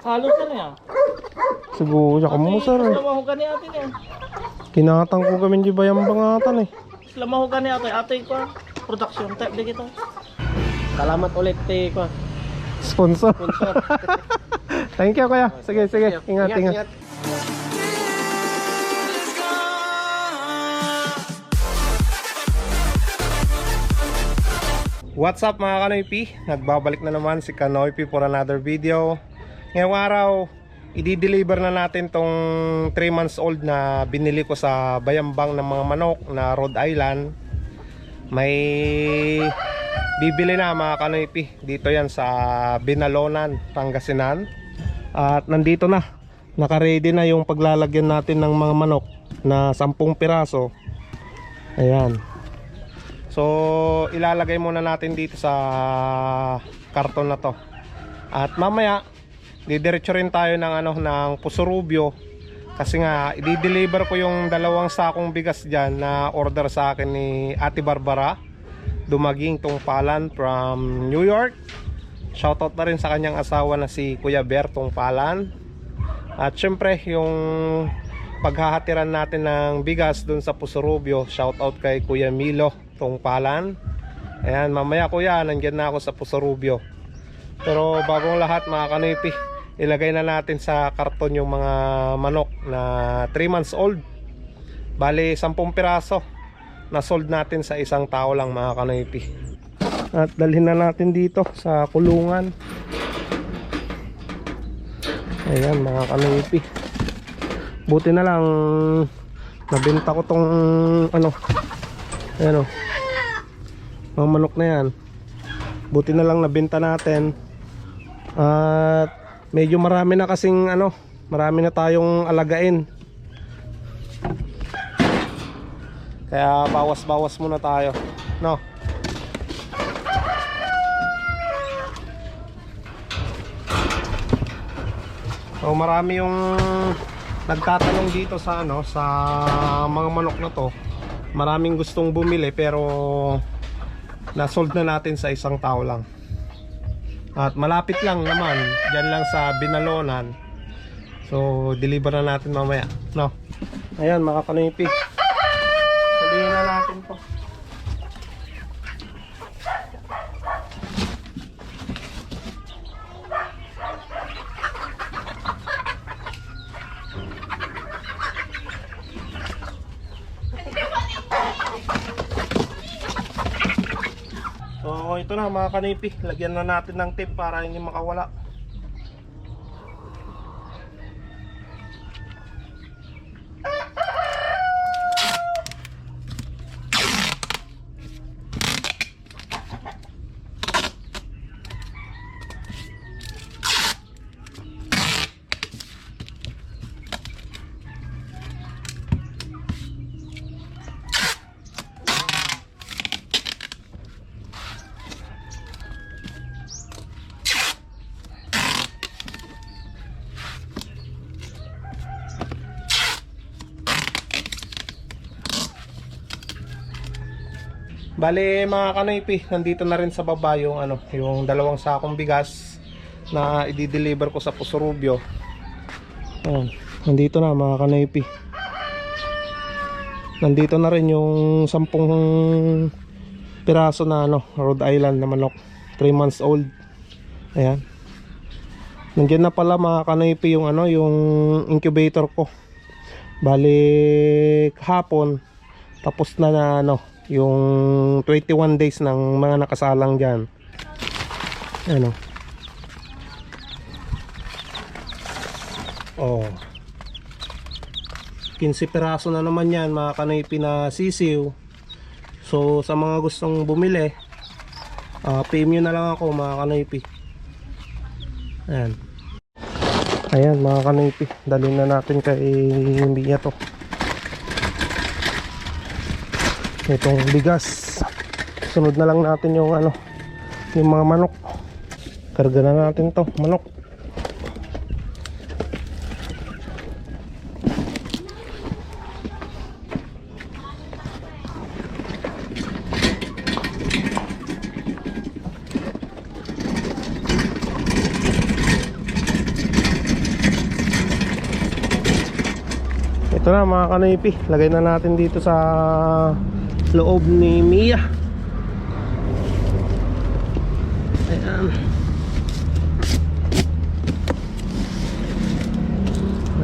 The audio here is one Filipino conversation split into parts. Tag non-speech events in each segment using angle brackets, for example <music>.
Halos na niya. Siguro siya kamusar eh. Lamahugan ni ate niya. Kinatang ko kami di bayang bangatan eh. Lamahugan ni ate. Ate ko. Production type di kita. Salamat ulit te ko. Sponsor. Sponsor. <laughs> Thank you kuya. Sige, sige. Ingat, ingat. What's up mga Kanoypi? Nagbabalik na naman si Kanoypi for another video. Ngayong araw, i-deliver na natin tong 3 months old na binili ko sa bayambang ng mga manok na Rhode Island. May bibili na mga Kanoypi. Dito yan sa Binalonan, Pangasinan. At nandito na. Naka-ready na yung paglalagyan natin ng mga manok na 10 piraso. Ayan. So, ilalagay muna natin dito sa karton na to. At mamaya, didiretso rin tayo ng ano ng Pusurubyo kasi nga i-deliver ko yung dalawang sakong bigas diyan na order sa akin ni Ate Barbara Dumaging Tungpalan from New York. Shoutout na rin sa kanyang asawa na si Kuya Ber Tungpalan. At syempre, yung paghahatiran natin ng bigas dun sa Pusurubyo, shoutout kay Kuya Milo Tungpalan. Ayan, mamaya kuya, nandyan na ako sa Pusurubyo. Pero bagong lahat mga kanipi, ilagay na natin sa karton yung mga manok na 3 months old. Bali, 10 piraso na sold natin sa isang tao lang mga kanipi. At dalhin na natin dito sa kulungan. Ayan mga kanipi. Buti na lang nabenta ko tong ano. Ayan o. Mga manok na yan. Buti na lang nabenta natin. At medyo marami na kasing ano, marami na tayong alagain. Kaya bawas-bawas muna tayo. No. So marami yung nagtatanong dito sa ano sa mga manok na to. Maraming gustong bumili pero na-sold na natin sa isang tao lang. At malapit lang naman, diyan lang sa Binalonan. So deliver na natin mamaya, no. Ayan mga kanipi. Sabihin na natin 'to. So ito na mga kanipi, lagyan na natin ng tape para hindi makawala. Bale mga kanipi, nandito na rin sa baba yung ano, yung dalawang sakong bigas na i-deliver ko sa Pusurubyo. Ayan, nandito na mga kanipi. Nandito na rin yung sampung piraso na ano, Rhode Island na manok. 3 months old. Ayan. Nandiyan na pala mga kanipi yung ano, yung incubator ko. Balik hapon tapos na na ano, yung 21 days ng mga nakasalang diyan. Ano? Oh. 15 piraso na naman yan mga kanipi na sisiw. So sa mga gustong bumili, uh, PM nyo na lang ako mga kanipi. Ayan. Ayan mga kanipi, dalhin na natin kay Mia to. itong bigas. Sunod na lang natin yung ano yung mga manok. Karga na natin to manok. Ito na mga kanipi lagay na natin dito sa loob ni Mia. Ayan.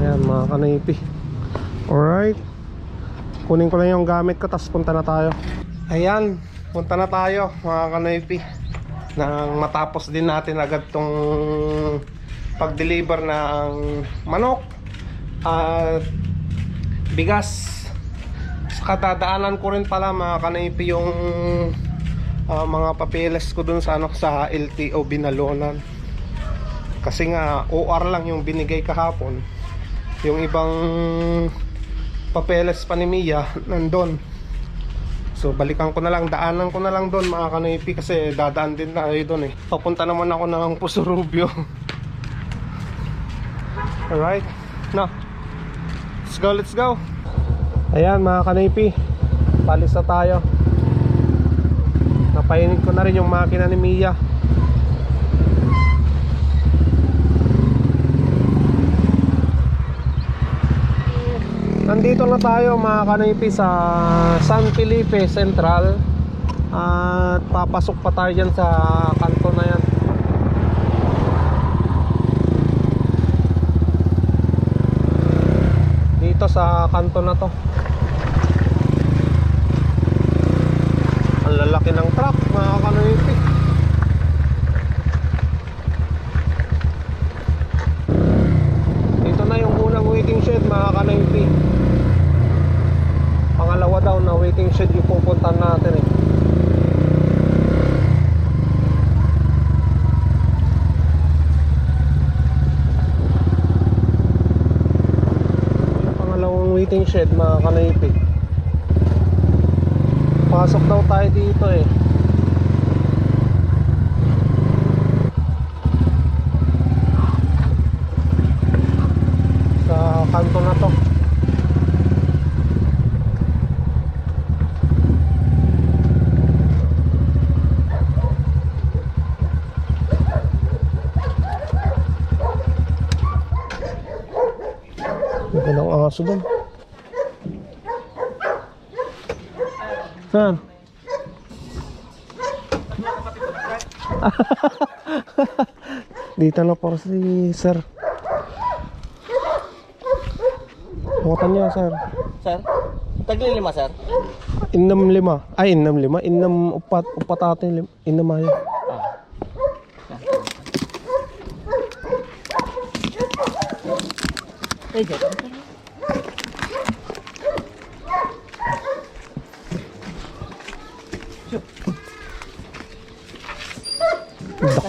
Ayan mga kanipi. Alright. Kunin ko lang yung gamit ko tapos punta na tayo. Ayan, punta na tayo mga kanipi. Nang matapos din natin agad tong pag-deliver ng manok at bigas katadaanan ko rin pala mga kanaypi yung ah, mga papeles ko dun sa ano sa LTO Binalonan. Kasi nga OR lang yung binigay kahapon. Yung ibang papeles pa ni Mia nandun. So balikan ko na lang daanan ko na lang doon mga kanaypi kasi dadaan din tayo doon eh. Papunta naman ako ng Pusurubyo <laughs> alright. Na. Let's go let's go Ayan mga kanipi Palis na tayo. Napainit ko na rin yung makina ni Mia. Nandito na tayo mga kanipi sa San Felipe Central. At papasok pa tayo dyan sa kanto na yan Dito sa kanto na to. Ang lalaki ng truck mga kanoypi Ito na yung unang waiting shed mga kanoypi Pangalawa daw na waiting shed yung pupuntan natin eh Yung waiting shed mga kanoypi Pasok daw tayo dito eh. Sa kanto na to. Walang aso doon. Saan? <laughs> Dito na po si sir. Bukutan niya sir. Sir? Tagli lima, sir? Innam lima. Ay, innam lima. Innam upat. Upat atin. lim- Innam ayo. Eh,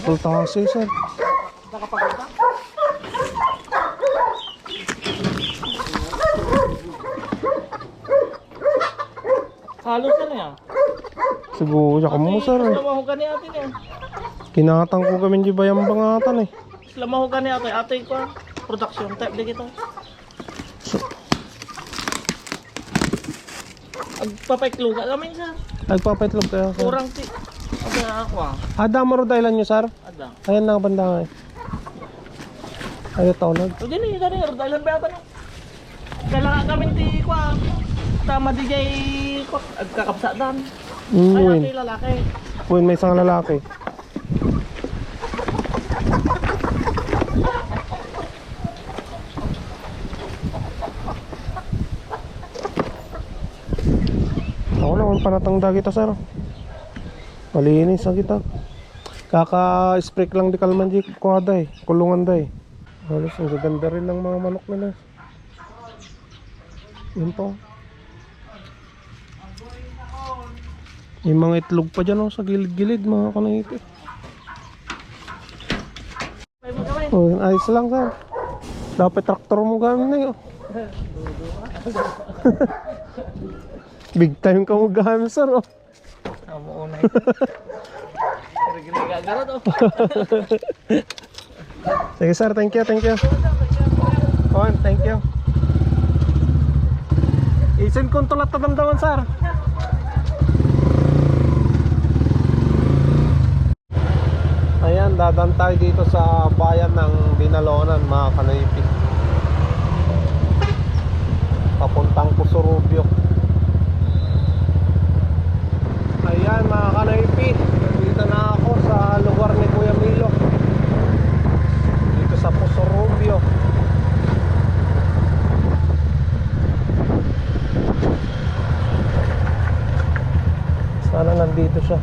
Dakol taso sir. Halos na yan. Siguro siya mo sir. eh. Slamaho ka ni ate niya. Kinatang ko kami di bayang bangatan eh. Slamaho ka ni ate. Ate ko. Production type di kita. So, Agpapaikluga kami sir. nagpapaitlog kayo sir. Kurang ti. Ada ako ah. Ada mo ro dahilan nyo sir. Ada. Ayan na banda eh. Ayaw tawag. O dili, dali, dahil ba ata no? Kailangan kami ti ko ah. Tama di jay ko. Agkakapsadan. Mm, Ay, win. lalaki. Win, may isang lalaki. Ako naman panatangda kita sir. Malinis na kita. Kaka-spray lang di kalman di kuwada eh. Kulungan da eh. Halos ang gaganda rin ng mga manok nila. Yun po. May mga itlog pa dyan oh, sa gilid-gilid mga kami. Oh, ayos lang sir. Dapat traktor mo gamit na yun. <laughs> Big time ka mo gamit sir oh. Amo unay. Giri-giri gagaro to. Sige sir, thank you, thank you. On, thank you. Isin kong tulat na damdaman sir. Ayan, dadan tayo dito sa bayan ng Binalonan mga kanaypi. papuntang Pusurubyo. Ayan mga kanaypi, nandito na ako sa lugar ni Kuya Milo. Dito sa Pusurubyo. Sana nandito siya.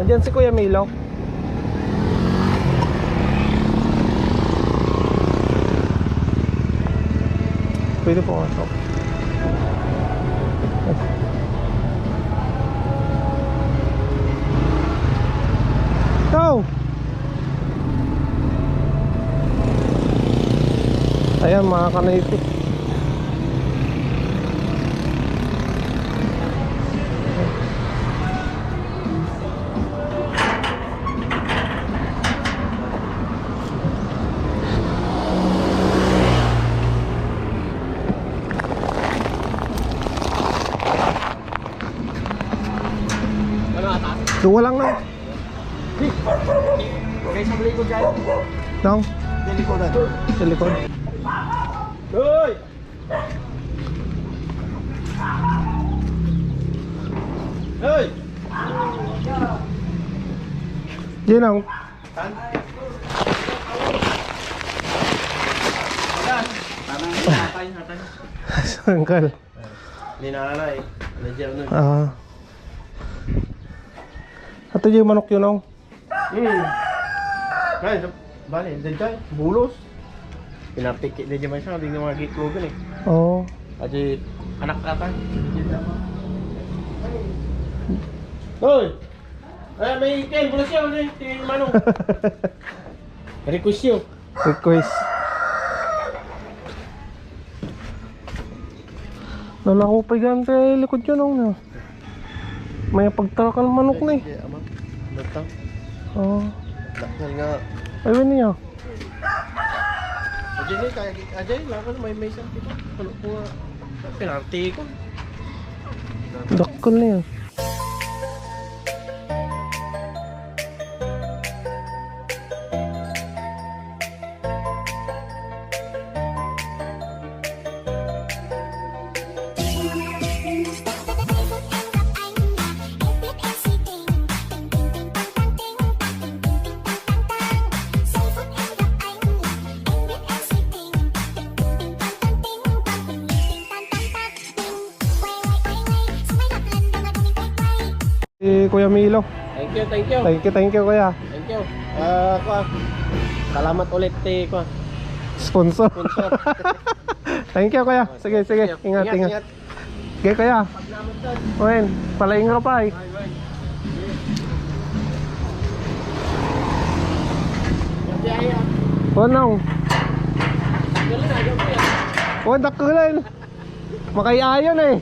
Nandiyan si Kuya Milo. Pwede po nga Ayan mga kanaypi. Ata? Duwa lang na. Okay, sa likod dyan. Down. Sa likodan. Sa likod. Hoy! Hoy! Tanang hatay, hatay. Sangkal. Na nanay. Ah. Ato yung manok yun ang. Hmm. Ay, bali, nandiyan. Bulos. Pinapiki na dyan man siya. Hindi nga mga gitlogan eh. Oo. Aji, anak ka kan? Hoy! Ay, may ken, bulas yun. eh. Tingin manong. <laughs> Request yun. Request. Nalako pa yan tayo likod yun ang na. May pagtakal manok na eh. Datang. Oo. Dakal nga. Ayun niya. Ajay kaya ajay, lakan may may isang tipo. Ano ko nga. Pinarty ko. Dakal na yan. Milo. Thank you, thank you. Thank you, thank you Kuya. Thank you. Ah, uh, Salamat ulit ti ko. Sponsor. Sponsor. <laughs> thank you Kuya. Sige, sige. Ingat, ingat. Okay Kuya. Wen, palaing ka pa eh. Bye, bye. O nang. Galing na, galing na. O dakulan. Makayayon eh.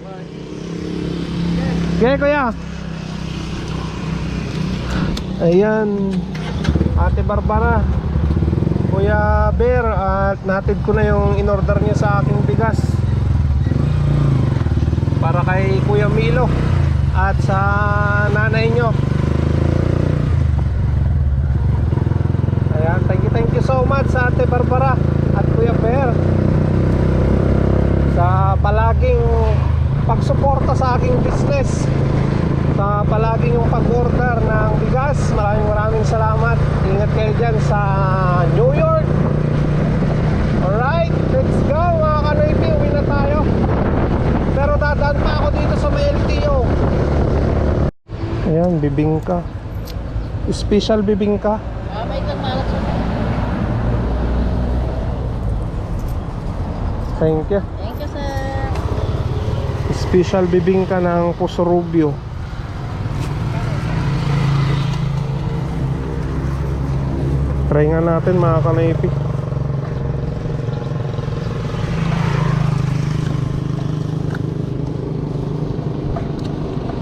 Okay Kuya. Ayan. Ate Barbara. Kuya Bear at natid ko na yung in-order niya sa aking bigas. Para kay Kuya Milo at sa nanay nyo. Ayan, thank you, thank you so much sa Ate Barbara at Kuya Bear sa palaging pagsuporta sa aking business sa palaging yung pag-order ng bigas. Maraming maraming salamat. Ingat kayo dyan sa New York. Alright let's go mga kanoypi uwi na tayo. Pero dadaan pa ako dito sa may LTO ayan bibingka. Special bibingka. Ah, may kang malat thank you. Thank you, sir. special bibingka ng Puso Rubio try nga natin mga kanaypi.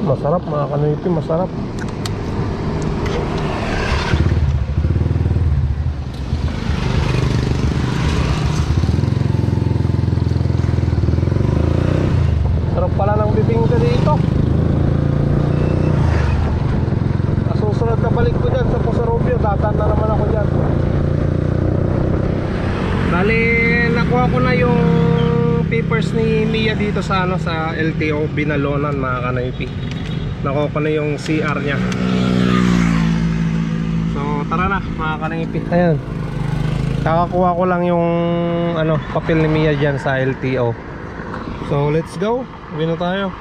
Masarap mga kanaypi masarap sarap pala ng bibingka dito sa susunod na balik ko dyan sa Pusarobio dadaan na naman ako dyan papers ni Mia dito sa ano sa LTO Binalonan mga kanoypi. Nakuha na yung CR niya. So tara na mga kanoypi. Ayan. Kakakuha ko lang yung ano papel ni Mia diyan sa LTO. So let's go. Uwi na tayo.